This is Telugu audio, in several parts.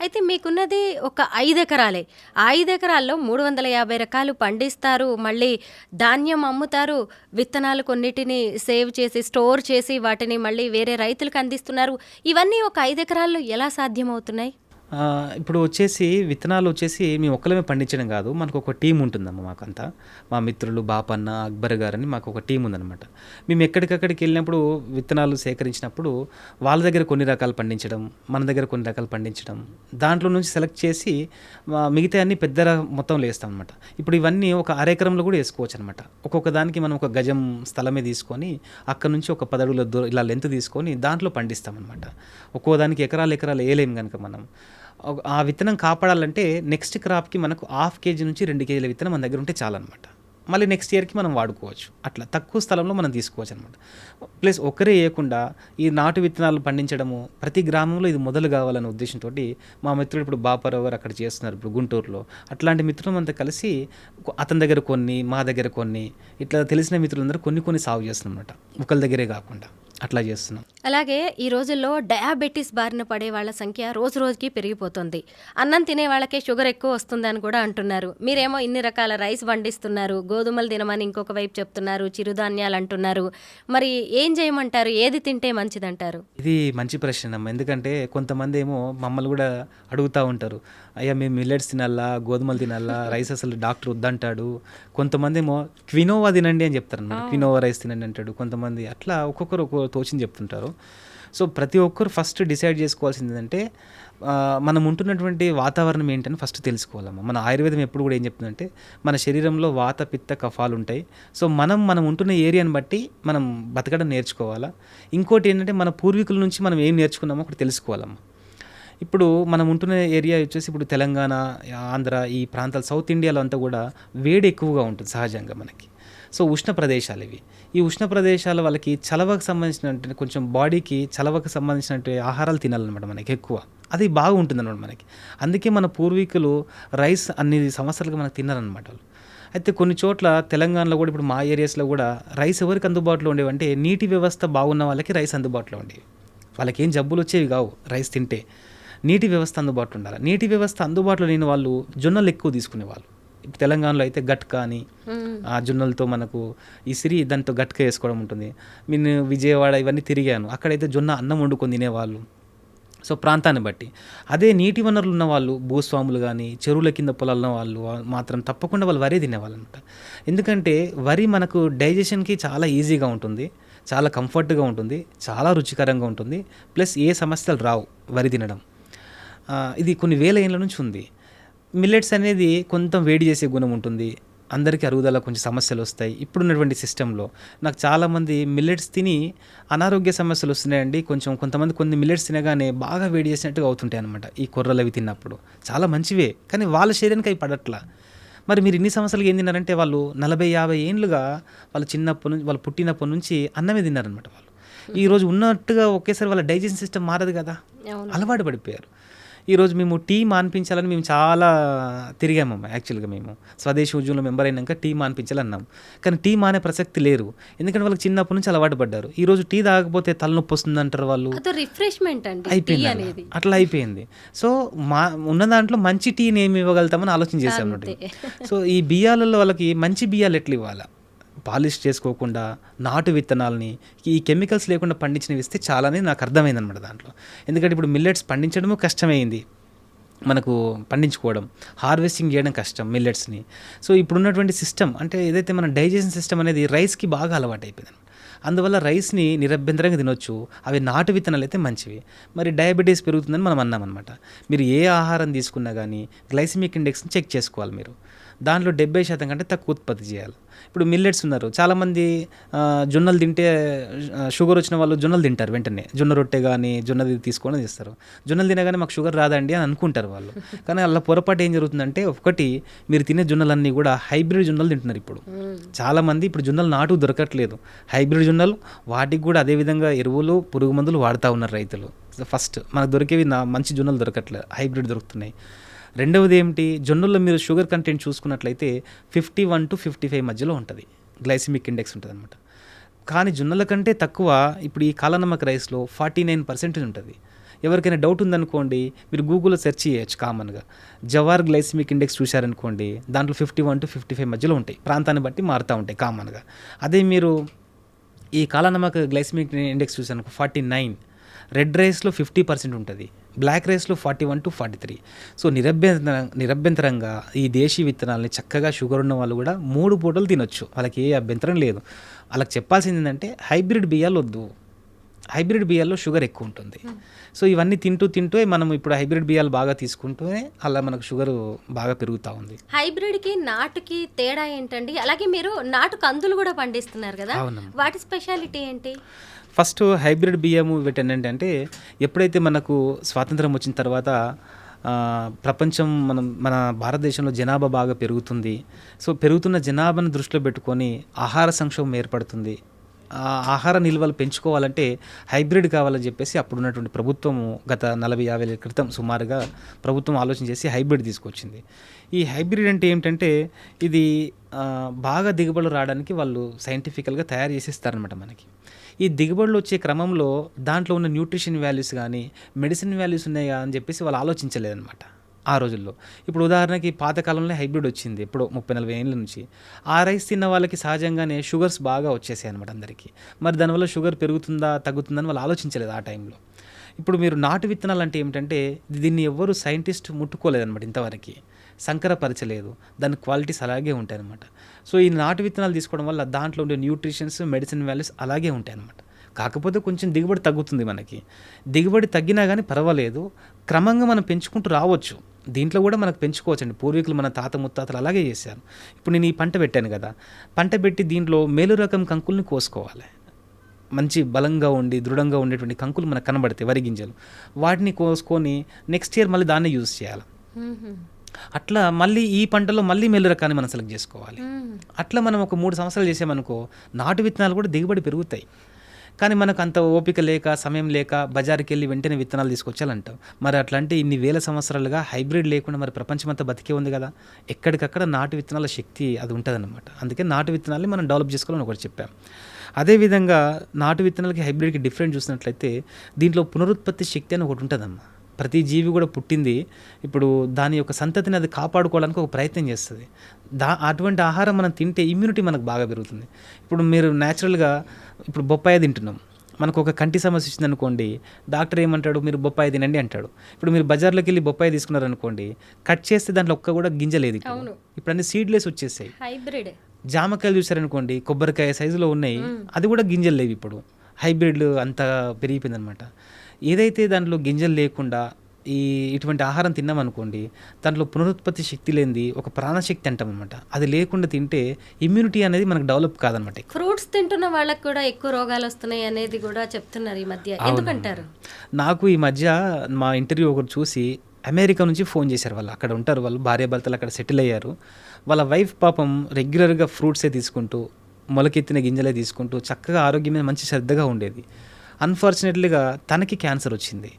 అయితే మీకున్నది ఒక ఐదు ఎకరాలే ఆ ఐదు ఎకరాల్లో మూడు వందల యాభై రకాలు పండిస్తారు. మళ్ళీ ధాన్యం అమ్ముతారు. విత్తనాలు కొన్నిటిని సేవ్ చేసి స్టోర్ చేసి వాటిని మళ్ళీ వేరే రైతులకు అందిస్తున్నారు. ఇవన్నీ ఒక ఐదు ఎకరాల్లో ఎలా సాధ్యమవుతున్నాయి? ఇప్పుడు వచ్చేసి విత్తనాలు వచ్చేసి మేము ఒక్కలమే పండించడం కాదు మనకు ఒక టీం ఉంటుందమ్మ మాకంతా. మా మిత్రులు బాపన్న అక్బర్ గారని మాకు ఒక టీం ఉందన్నమాట. మేము ఎక్కడికక్కడికి వెళ్ళినప్పుడు విత్తనాలు సేకరించినప్పుడు వాళ్ళ దగ్గర కొన్ని రకాలు పండించడం మన దగ్గర కొన్ని రకాలు పండించడం దాంట్లో నుంచి సెలెక్ట్ చేసి మిగతా అన్ని పెద్ద ర- మొత్తంలో వేస్తాం అనమాట ఇప్పుడు ఇవన్నీ ఒక అరెకరంలో కూడా వేసుకోవచ్చు అనమాట ఒక్కొక్క దానికి మనం ఒక గజం స్థలమే తీసుకొని అక్కడ నుంచి ఒక పదడుల దూరం ఇలా లెంత్ తీసుకొని దాంట్లో పండిస్తాం అనమాట ఒక్కో దానికి ఎకరాలు ఎకరాలు వేయలేము కనుక మనం. ఆ విత్తనం కాపాడాలంటే నెక్స్ట్ క్రాప్కి మనకు హాఫ్ కేజీ నుంచి రెండు కేజీల విత్తనం మన దగ్గర ఉంటే చాలన్నమాట. మళ్ళీ నెక్స్ట్ ఇయర్కి మనం వాడుకోవచ్చు. అట్లా తక్కువ స్థలంలో మనం తీసుకోవచ్చు అనమాట ప్లస్ ఒకరే వేయకుండా ఈ నాటు విత్తనాలు పండించడము ప్రతి గ్రామంలో ఇది మొదలు కావాలనే ఉద్దేశంతో మా మిత్రుడు ఇప్పుడు బాపారావు గారు అక్కడ చేస్తున్నారు ఇప్పుడు గుంటూరులో. అట్లాంటి మిత్రులు అంతా కలిసి అతని దగ్గర కొన్ని మా దగ్గర కొన్ని ఇట్లా తెలిసిన మిత్రులందరూ కొన్ని కొన్ని సాగు చేస్తున్నాం అనమాట ఒకరి దగ్గరే కాకుండా. అట్లా చేస్తున్నాం. అలాగే ఈ రోజుల్లో డయాబెటీస్ బారిన పడే వాళ్ళ సంఖ్య రోజు రోజుకి పెరిగిపోతుంది. అన్నం తినే వాళ్ళకే షుగర్ ఎక్కువ వస్తుందని కూడా అంటున్నారు. మీరేమో ఇన్ని రకాల రైస్ పండిస్తున్నారు గోధుమలు తినమని ఇంకొక వైపు చెప్తున్నారు. చిరుధాన్యాలు అంటున్నారు. మరి ఏం చేయమంటారు? ఏది తింటే మంచిదంటారు? ఇది మంచి ప్రశ్న ఎందుకంటే కొంతమంది ఏమో మమ్మల్ని కూడా అడుగుతూ ఉంటారు. అయ్యా మేము మిల్లెట్స్ తినాలా గోధుమలు తినాలా రైస్ అసలు డాక్టర్ వద్దంటాడు. కొంతమంది ఏమో క్వినోవా తినండి అని చెప్తారు అన్నమాట క్వినోవా రైస్ తినండి అంటాడు కొంతమంది. అట్లా ఒక్కొక్కరు ఒక్కొక్క తోచింది చెప్తుంటారు. సో ప్రతి ఒక్కరు ఫస్ట్ డిసైడ్ చేసుకోవాల్సింది ఏంటంటే మనం ఉంటున్నటువంటి వాతావరణం ఏంటని ఫస్ట్ తెలుసుకోవాలమ్మా. మన ఆయుర్వేదం ఎప్పుడు కూడా ఏం చెప్తుందంటే మన శరీరంలో వాత పిత్త కఫాలు ఉంటాయి. సో మనం మనం ఉంటున్న ఏరియాని బట్టి మనం బతకడం నేర్చుకోవాలా. ఇంకోటి ఏంటంటే మన పూర్వీకుల నుంచి మనం ఏం నేర్చుకున్నామో ఒకటి తెలుసుకోవాలమ్మా. ఇప్పుడు మనం ఉంటున్న ఏరియా వచ్చేసి ఇప్పుడు తెలంగాణ ఆంధ్ర ఈ ప్రాంతాలు సౌత్ ఇండియాలో అంతా కూడా వేడి ఎక్కువగా ఉంటుంది సహజంగా మనకి. సో ఉష్ణ ప్రదేశాలు ఇవి. ఈ ఉష్ణ ప్రదేశాల వాళ్ళకి చలవకు సంబంధించిన కొంచెం బాడీకి చలవకు సంబంధించిన ఆహారాలు తినాలన్నమాట మనకి ఎక్కువ. అది బాగుంటుంది అనమాట మనకి. అందుకే మన పూర్వీకులు రైస్ అన్ని సంవత్సరాలుగా మనకు తిన్నారనమాట వాళ్ళు. అయితే కొన్ని చోట్ల తెలంగాణలో కూడా ఇప్పుడు మా ఏరియాస్లో కూడా రైస్ ఎవరికి అందుబాటులో ఉండేవంటే నీటి వ్యవస్థ బాగున్న వాళ్ళకి రైస్ అందుబాటులో ఉండేవి. వాళ్ళకి ఏం జబ్బులు వచ్చేవి కావు రైస్ తింటే. నీటి వ్యవస్థ అందుబాటులో ఉండాలి. నీటి వ్యవస్థ అందుబాటులో లేని వాళ్ళు జొన్నలు ఎక్కువ తీసుకునేవాళ్ళు. ఇప్పుడు తెలంగాణలో అయితే గట్క అని ఆ జొన్నలతో మనకు ఇసిరి దాంతో గట్క వేసుకోవడం ఉంటుంది. నేను విజయవాడ ఇవన్నీ తిరిగాను. అక్కడైతే జొన్న అన్నం వండుకొని తినేవాళ్ళు. సో ప్రాంతాన్ని బట్టి. అదే నీటి వనరులు ఉన్న వాళ్ళు భూస్వాములు కానీ చెరువుల కింద పొలాలు ఉన్న వాళ్ళు మాత్రం తప్పకుండా వాళ్ళు వరే తినేవాళ్ళు అనమాట ఎందుకంటే వరి మనకు డైజెషన్కి చాలా ఈజీగా ఉంటుంది. చాలా కంఫర్ట్గా ఉంటుంది. చాలా రుచికరంగా ఉంటుంది. ప్లస్ ఏ సమస్యలు రావు వరి తినడం. ఇది కొన్ని వేల ఏళ్ళ నుంచి ఉంది. మిల్లెట్స్ అనేది కొంత వేడి చేసే గుణం ఉంటుంది. అందరికీ అరుగుదల కొంచెం సమస్యలు వస్తాయి. ఇప్పుడున్నటువంటి సిస్టంలో నాకు చాలామంది మిల్లెట్స్ తిని అనారోగ్య సమస్యలు వస్తున్నాయండి. కొంచెం కొంతమంది కొన్ని మిల్లెట్స్ తినగానే బాగా వేడి చేసినట్టుగా అవుతుంటాయి అనమాట ఈ కొర్రలు అవి తిన్నప్పుడు. చాలా మంచివే కానీ వాళ్ళ శరీరానికి అవి పడట్లా. మరి మీరు ఇన్ని సంవత్సరాలు ఏం తిన్నారంటే వాళ్ళు నలభై యాభై ఏండ్లుగా వాళ్ళు చిన్నప్పటి నుంచి వాళ్ళు పుట్టినప్పటి నుంచి అన్నమే తిన్నారనమాట వాళ్ళు. ఈ రోజు ఉన్నట్టుగా ఒకేసారి వాళ్ళ డైజెషన్ సిస్టమ్ మారదు కదా. అలవాటు పడిపోయారు. ఈరోజు మేము టీ మాన్పించాలని మేము చాలా తిరిగామమ్మ యాక్చువల్గా మేము. స్వదేశీ ఉద్యమంలో మెంబర్ అయినాక టీ మాన్పించాలన్నాం కానీ టీ మానే ప్రసక్తి లేరు. ఎందుకంటే వాళ్ళకి చిన్నప్పటి నుంచి అలవాటు పడ్డారు. ఈ రోజు టీ తాగకపోతే తలనొప్పి వస్తుంది అంటారు వాళ్ళు. రిఫ్రెష్మెంట్ అయిపోయింది అట్లా అయిపోయింది. సో మా ఉన్న దాంట్లో మంచి టీని ఏమి ఇవ్వగలుగుతామని ఆలోచన చేసాం అన్నట్టు. సో ఈ బియ్యాలలో వాళ్ళకి మంచి బియ్యాలు ఎట్లా ఇవ్వాలా? పాలిష్ చేసుకోకుండా నాటు విత్తనాలని ఈ కెమికల్స్ లేకుండా పండించినవి ఇస్తే చాలానే నాకు అర్థమైంది అనమాట దాంట్లో. ఎందుకంటే ఇప్పుడు మిల్లెట్స్ పండించడము కష్టమైంది మనకు పండించుకోవడం హార్వెస్టింగ్ చేయడం కష్టం మిల్లెట్స్ని. సో ఇప్పుడున్నటువంటి సిస్టమ్ అంటే ఏదైతే మన డైజెషన్ సిస్టమ్ అనేది రైస్కి బాగా అలవాటు అయిపోయింది అందువల్ల రైస్ని నిరభ్యంతరంగా తినొచ్చు అవి నాటు విత్తనాలు అయితే మంచివి. మరి డయాబెటీస్ పెరుగుతుందని మనం అన్నాం అనమాట మీరు ఏ ఆహారం తీసుకున్నా కానీ గ్లైసిమిక్ ఇండెక్స్ని చెక్ చేసుకోవాలి మీరు. దాంట్లో డెబ్బై శాతం కంటే తక్కువ ఉత్పత్తి చేయాలి. ఇప్పుడు మిల్లెట్స్ ఉన్నారు. చాలామంది జొన్నలు తింటే షుగర్ వచ్చిన వాళ్ళు జొన్నలు తింటారు వెంటనే. జొన్న రొట్టె కానీ జొన్నది తీసుకొని తీస్తారు జొన్నలు తినగానే మాకు షుగర్ రాదండి అని అనుకుంటారు వాళ్ళు. కానీ అలా పొరపాటు ఏం జరుగుతుందంటే ఒకటి మీరు తినే జొన్నలన్నీ కూడా హైబ్రిడ్ జొన్నలు తింటున్నారు ఇప్పుడు. చాలామంది ఇప్పుడు జొన్నలు నాటు దొరకట్లేదు. హైబ్రిడ్ జొన్నలు వాటికి కూడా అదేవిధంగా ఎరువులు పురుగు మందులు వాడుతూ ఉన్నారు రైతులు. ఫస్ట్ మనకు దొరికేవి నా మంచి జొన్నలు దొరకట్లేదు హైబ్రిడ్ దొరుకుతున్నాయి. రెండవది ఏమిటి? జొన్నల్లో మీరు షుగర్ కంటెంట్ చూసుకున్నట్లయితే fifty one to fifty five మధ్యలో ఉంటుంది. గ్లైసిమిక్ ఇండెక్స్ ఉంటుంది అనమాట కానీ జొన్నల కంటే తక్కువ ఇప్పుడు ఈ కాలనమ్మక రైస్లో ఫార్టీ నైన్ పర్సెంటేజ్ ఉంటుంది. ఎవరికైనా డౌట్ ఉందనుకోండి మీరు గూగుల్లో సెర్చ్ చేయొచ్చు కామన్గా. జవార్ గ్లైసిమిక్ ఇండెక్స్ చూశారనుకోండి దాంట్లో fifty one to fifty five మధ్యలో ఉంటాయి. ప్రాంతాన్ని బట్టి మారుతూ ఉంటాయి కామన్గా. అదే మీరు ఈ కాలనమ్మక గ్లైసిమిక్ ఇండెక్స్ చూసాను ఫార్టీ నైన్ రెడ్ రైస్లో ఫిఫ్టీ పర్సెంట్ ఉంటుంది బ్లాక్ రైస్లో forty one to forty three. So నిరభ్యంతర నిరభ్యంతరంగా ఈ దేశీ విత్తనాలని చక్కగా షుగర్ ఉన్న వాళ్ళు కూడా మూడు పూటలు తినొచ్చు. వాళ్ళకి ఏ అభ్యంతరం లేదు. వాళ్ళకి చెప్పాల్సింది ఏంటంటే హైబ్రిడ్ బియ్యాలు వద్దు. హైబ్రిడ్ బియ్యాల్లో షుగర్ ఎక్కువ ఉంటుంది. సో ఇవన్నీ తింటూ తింటూ మనం ఇప్పుడు హైబ్రిడ్ బియ్యాలు బాగా తీసుకుంటూనే అలా మనకు షుగర్ బాగా పెరుగుతూ ఉంది. హైబ్రిడ్కి నాటుకి తేడా ఏంటండి? అలాగే మీరు నాటు కందులు కూడా పండిస్తున్నారు కదా. వాటి స్పెషాలిటీ ఏంటి? ఫస్ట్ హైబ్రిడ్ బియ్యము వీటి ఏంటంటే ఎప్పుడైతే మనకు స్వాతంత్రం వచ్చిన తర్వాత ప్రపంచం మనం మన భారతదేశంలో జనాభా బాగా పెరుగుతుంది. సో పెరుగుతున్న జనాభాను దృష్టిలో పెట్టుకొని ఆహార సంక్షోభం ఏర్పడుతుంది. ఆహార నిల్వలు పెంచుకోవాలంటే హైబ్రిడ్ కావాలని చెప్పేసి అప్పుడున్నటువంటి ప్రభుత్వము గత నలభై యాభై ఏళ్ళ క్రితం సుమారుగా ప్రభుత్వం ఆలోచన చేసి హైబ్రిడ్ తీసుకొచ్చింది. ఈ హైబ్రిడ్ అంటే ఏమిటంటే ఇది బాగా దిగుబడులు రావడానికి వాళ్ళు సైంటిఫికల్గా తయారు చేసి ఇస్తారనమాట మనకి. ఈ దిగుబడులు వచ్చే క్రమంలో దాంట్లో ఉన్న న్యూట్రిషన్ వాల్యూస్ కానీ మెడిసిన్ వాల్యూస్ ఉన్నాయా అని చెప్పేసి వాళ్ళు ఆలోచించలేదన్నమాట ఆ రోజుల్లో. ఇప్పుడు ఉదాహరణకి పాతకాలంలో హైబ్రిడ్ వచ్చింది ఇప్పుడు ముప్పై నలభై ఏళ్ళ నుంచి. ఆ రైస్ తిన్న వాళ్ళకి సహజంగానే షుగర్స్ బాగా వచ్చేసాయి అనమాట అందరికీ. మరి దానివల్ల షుగర్ పెరుగుతుందా తగ్గుతుందని వాళ్ళు ఆలోచించలేదు ఆ టైంలో. ఇప్పుడు మీరు నాటు విత్తనాలు అంటే ఏమిటంటే దీన్ని ఎవ్వరు సైంటిస్ట్ ముట్టుకోలేదన్నమాట ఇంతవరకు. సంకరపరచలేదు. దాని క్వాలిటీస్ అలాగే ఉంటాయి అనమాట సో ఈ నాటు విత్తనాలు తీసుకోవడం వల్ల దాంట్లో ఉండే న్యూట్రిషన్స్ మెడిసిన్ వాల్యూస్ అలాగే ఉంటాయి అనమాట కాకపోతే కొంచెం దిగుబడి తగ్గుతుంది మనకి. దిగుబడి తగ్గినా కానీ పర్వాలేదు. క్రమంగా మనం పెంచుకుంటూ రావచ్చు. దీంట్లో కూడా మనకు పెంచుకోవచ్చండి. పూర్వీకులు మన తాత ముత్తాతలు అలాగే చేశారు. ఇప్పుడు నేను ఈ పంట పెట్టాను కదా. పంట పెట్టి దీంట్లో మేలు రకం కంకుల్ని కోసుకోవాలి. మంచి బలంగా ఉండి దృఢంగా ఉండేటువంటి కంకులు మనకు కనబడతాయి వరి గింజలు వాటిని కోసుకొని నెక్స్ట్ ఇయర్ మళ్ళీ దాన్నే యూజ్ చేయాలి. అట్లా మళ్ళీ ఈ పంటలో మళ్ళీ మేలు రకాన్ని మనం సెలెక్ట్ చేసుకోవాలి. అట్లా మనం ఒక మూడు సంవత్సరాలు చేసామనుకో నాటు విత్తనాలు కూడా దిగుబడి పెరుగుతాయి. కానీ మనకు అంత ఓపిక లేక సమయం లేక బజార్కి వెళ్ళి వెంటనే విత్తనాలు తీసుకొచ్చాలంటాం మరి అట్లా అంటే ఇన్ని వేల సంవత్సరాలుగా హైబ్రిడ్ లేకుండా మరి ప్రపంచమంతా బతికే ఉంది కదా ఎక్కడికక్కడ నాటు విత్తనాల శక్తి అది ఉంటుందన్నమాట. అందుకే నాటు విత్తనాల్ని మనం డెవలప్ చేసుకోవాలని ఒకటి చెప్పాం. అదేవిధంగా నాటు విత్తనాలకి హైబ్రిడ్కి డిఫరెంట్ చూసినట్లయితే దీంట్లో పునరుత్పత్తి శక్తి అని ఒకటి ఉంటుందమ్మా. ప్రతి జీవి కూడా పుట్టింది. ఇప్పుడు దాని యొక్క సంతతిని అది కాపాడుకోవడానికి ఒక ప్రయత్నం చేస్తుంది. దా అటువంటి ఆహారం మనం తింటే ఇమ్యూనిటీ మనకు బాగా పెరుగుతుంది. ఇప్పుడు మీరు న్యాచురల్గా ఇప్పుడు బొప్పాయి తింటున్నాం. మనకు ఒక కంటి సమస్య వచ్చిందనుకోండి డాక్టర్ ఏమంటాడు మీరు బొప్పాయి తినండి అంటాడు. ఇప్పుడు మీరు బజార్లోకి వెళ్ళి బొప్పాయి తీసుకున్నారనుకోండి కట్ చేస్తే దాంట్లో ఒక్క కూడా గింజ లేదు ఇప్పుడు. అవును. ఇప్పుడు అన్ని సీడ్లెస్ వచ్చేసాయి. హైబ్రిడ్ జామకాయలు చూసారనుకోండి కొబ్బరికాయ సైజులో ఉన్నాయి అది కూడా గింజలు లేవు ఇప్పుడు. హైబ్రిడ్లు అంత పెరిగిపోయిందనమాట. ఏదైతే దాంట్లో గింజలు లేకుండా ఈ ఇటువంటి ఆహారం తిన్నామనుకోండి దాంట్లో పునరుత్పత్తి శక్తి లేనిది ఒక ప్రాణశక్తి అంటాం అనమాట అది లేకుండా తింటే ఇమ్యూనిటీ అనేది మనకు డెవలప్ కాదనమాట. ఫ్రూట్స్ తింటున్న వాళ్ళకి కూడా ఎక్కువ రోగాలు వస్తున్నాయి అనేది కూడా చెప్తున్నారు ఈ మధ్య. ఎందుకంటారు? నాకు ఈ మధ్య మా ఇంటర్వ్యూ ఒకటి చూసి అమెరికా నుంచి ఫోన్ చేశారు వాళ్ళు. అక్కడ ఉంటారు వాళ్ళు భార్యాభర్తలు అక్కడ సెటిల్ అయ్యారు. వాళ్ళ వైఫ్ పాపం రెగ్యులర్గా ఫ్రూట్సే తీసుకుంటూ మొలకెత్తిన గింజలే తీసుకుంటూ చక్కగా ఆరోగ్యం మీద మంచి శ్రద్ధగా ఉండేది. అన్ఫార్చునేట్లీగా తనకి క్యాన్సర్ వచ్చింది.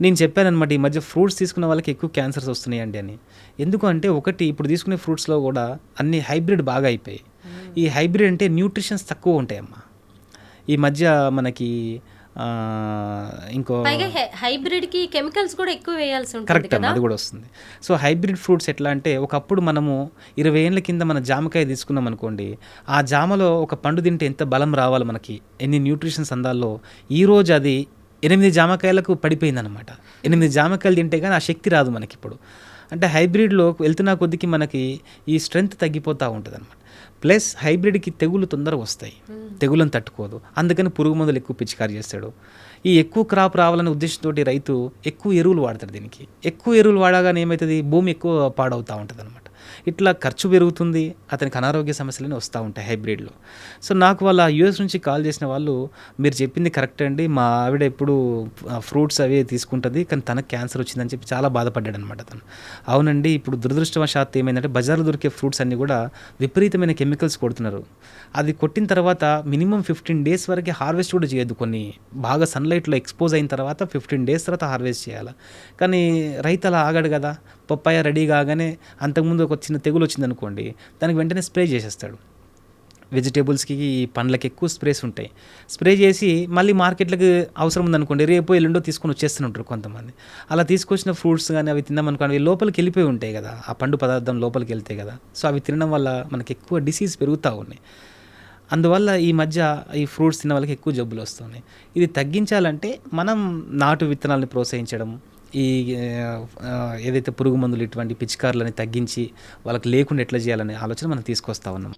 నేను చెప్పానమాట ఈ మధ్య ఫ్రూట్స్ తీసుకున్న వాళ్ళకి ఎక్కువ క్యాన్సర్స్ వస్తున్నాయండి అని. ఎందుకు అంటే ఒకటి ఇప్పుడు తీసుకునే ఫ్రూట్స్లో కూడా అన్ని హైబ్రిడ్ బాగా అయిపోయాయి. ఈ హైబ్రిడ్ అంటే న్యూట్రిషన్స్ తక్కువ ఉంటాయమ్మా. ఈ మధ్య మనకి ఇంకో హైబ్రిడ్కి కెమికల్స్ కూడా ఎక్కువ వేయాల్సి ఉంటుంది కరెక్ట్ అది కూడా వస్తుంది. సో హైబ్రిడ్ ఫ్రూట్స్ ఎట్లా అంటే ఒకప్పుడు మనము ఇరవై ఏళ్ళ కింద మన జామకాయ తీసుకున్నాం అనుకోండి ఆ జామలో ఒక పండు తింటే ఎంత బలం రావాలి మనకి? ఎన్ని న్యూట్రిషన్స్ అందాల్లో ఈ రోజు అది ఎనిమిది జామకాయలకు పడిపోయిందనమాట ఎనిమిది జామకాయలు తింటే కానీ ఆ శక్తి రాదు మనకి ఇప్పుడు అంటే హైబ్రిడ్లో వెళ్తున్న కొద్దికి మనకి ఈ స్ట్రెంగ్త్ తగ్గిపోతూ ఉంటుంది అనమాట ప్లస్ హైబ్రిడ్కి తెగులు తొందరగా వస్తాయి. తెగులను తట్టుకోదు. అందుకని పురుగు మందులు ఎక్కువ పిచికారి చేస్తాడు. ఈ ఎక్కువ క్రాప్ రావాలనే ఉద్దేశంతో రైతు ఎక్కువ ఎరువులు వాడతాడు దీనికి. ఎక్కువ ఎరువులు వాడగానే ఏమవుతుంది? భూమి ఎక్కువ పాడవుతూ ఉంటుంది ఇట్లా ఖర్చు పెరుగుతుంది అతనికి అనారోగ్య సమస్యలని వస్తూ ఉంటాయి హైబ్రిడ్లో. సో నాకు వాళ్ళ యూఎస్ నుంచి కాల్ చేసిన వాళ్ళు మీరు చెప్పింది కరెక్ట్ అండి మా ఆవిడ ఎప్పుడు ఫ్రూట్స్ అవి తీసుకుంటుంది కానీ తనకు క్యాన్సర్ వచ్చిందని చెప్పి చాలా బాధపడ్డాడు అనమాట తను. అవునండి ఇప్పుడు దురదృష్టవశాత్తు ఏమైందంటే బజార్లో దొరికే ఫ్రూట్స్ అన్నీ కూడా విపరీతమైన కెమికల్స్ కొడుతున్నారు. అది కొట్టిన తర్వాత మినిమం ఫిఫ్టీన్ డేస్ వరకు హార్వెస్ట్ కూడా చేయొద్దు కొన్ని. బాగా సన్లైట్లో ఎక్స్పోజ్ అయిన తర్వాత ఫిఫ్టీన్ డేస్ తర్వాత హార్వెస్ట్ చేయాలి. కానీ రైతు అలా ఆగాడు కదా పప్పాయ రెడీ కాగానే అంతకుముందు ఒక చిన్న తెగులు వచ్చిందనుకోండి దానికి వెంటనే స్ప్రే చేసేస్తాడు. వెజిటేబుల్స్కి ఈ పండ్లకి ఎక్కువ స్ప్రేస్ ఉంటాయి. స్ప్రే చేసి మళ్ళీ మార్కెట్లకు అవసరం ఉందనుకోండి రేపు ఎల్లుండో తీసుకొని వచ్చేస్తుంటారు కొంతమంది. అలా తీసుకొచ్చిన ఫ్రూట్స్ కానీ అవి తిన్నామనుకోండి అవి లోపలికి వెళ్ళిపోయి ఉంటాయి కదా ఆ పండు పదార్థం లోపలికి వెళ్తాయి కదా. సో అవి తినడం వల్ల మనకి ఎక్కువ డిసీజ్ పెరుగుతూ ఉన్నాయి. అందువల్ల ఈ మధ్య ఈ ఫ్రూట్స్ తిన్న వాళ్ళకి ఎక్కువ జబ్బులు వస్తున్నాయి. ఇది తగ్గించాలంటే మనం నాటు విత్తనాలను ప్రోత్సహించడం ఈ ఏదైతే పురుగు మందులు ఇటువంటి పిచికారులని తగ్గించి వాళ్ళకి లేకుండా ఎట్లా చేయాలనే ఆలోచన మనం తీసుకొస్తా ఉన్నాం.